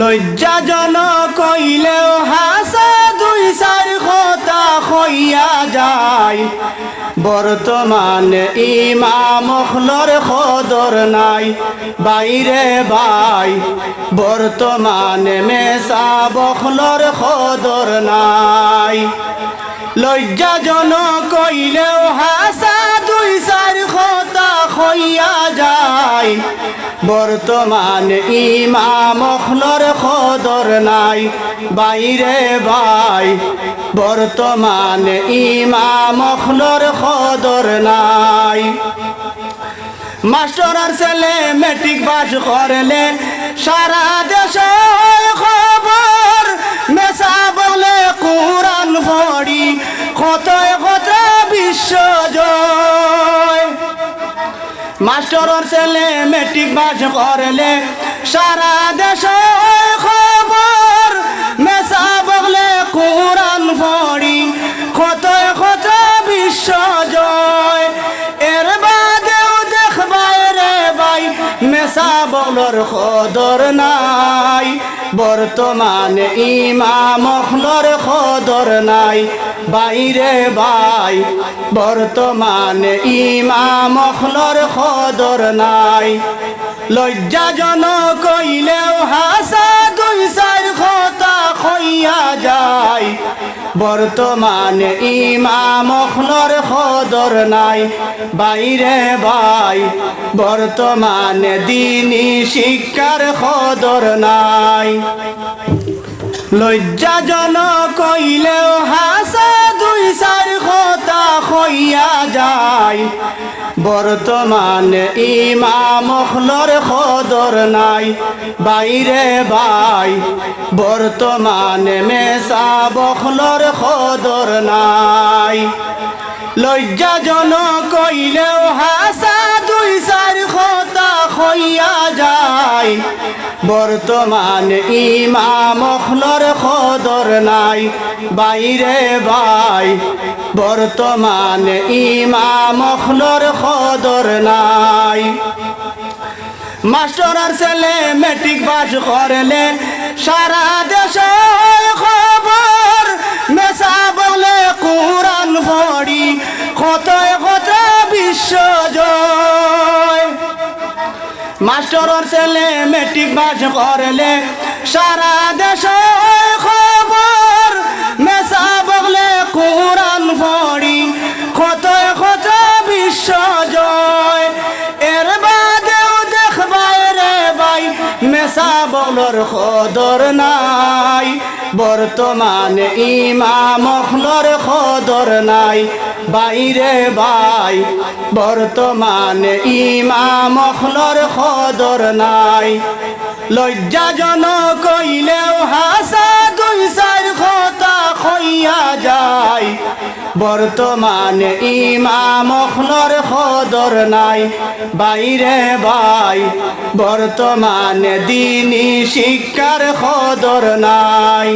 লজ্জাজন কইলেও হাসা দুই চার কথা হইয়া যায়। বর্তমানে ইমাম খলর খদর নাই, বাইরে বাই। বর্তমানে মেসা বখলর খদর নাই। লজ্জাজন কইলেও হাসা দুই চার কথা হইয়া যায় বর্তমান ইমা খলর খদর নাই। বাইরে ভাই, বর্তমান ইমা খলর খদর নাই। মাস্টার আর ছেলে মেট্রিক পাস করলে সারা দেশ মাস্টার ছেলে মেট্রিক পাস করলে সারা দেশ খবর। মেসা বগলে কোরআন পড়ি কত কত বিশ্ব মেসা খদর নাই। বর্তমানে ইমাম খলর খদর নাই। বাইরে বাই বর্তমানে ইমাম খলর খদর নাই। লজ্জাজন কইলেও হাসা দুই চার কথা খইয়া যায় বর্তমানে ইমাম অখনর খদর নাই। বাইরে বাই বর্তমানে দিনী শিক্ষার খদর নাই। লজ্জাজনক কইলেও হাসা হইয়া যায়। বর্তমানে ইমাম খলর খদর নাই, বাইরে বাই। বর্তমানে মেসা বখলর খদর নাই। লজ্জাজন কইলেও হাসা দুই চার খতা হইয়া যায়। বর্তমানে ইমাম খদর নাই, বাইরে বাই। বর্তমানে ইমাম খদর নাই। মাস্টার আর ছেলে মেট্রিক পাস করলে সারা দেশ মাস্টার ছেলে মেট্রিক পাস করলে সারা দেশ খবর। মেসা বলে কোরআন পড়ি কত কত বিশ্ব জয়। এর বাদেও দেখবাই রে ভাই, মেসা বলর খদর নাই। বর্তমানে ইমাম মখলর খদর নাই, বাইরে বাই বর্তমানে ইমাম মখলর খদর নাই। লজ্জাজনক কইলেও হাসা দুই চার খতা খইয়া যায়। বর্তমানে ইমাম অখলর খদর নাই। বাইরে বাই বর্তমানে দিনী শিক্ষার খদর নাই।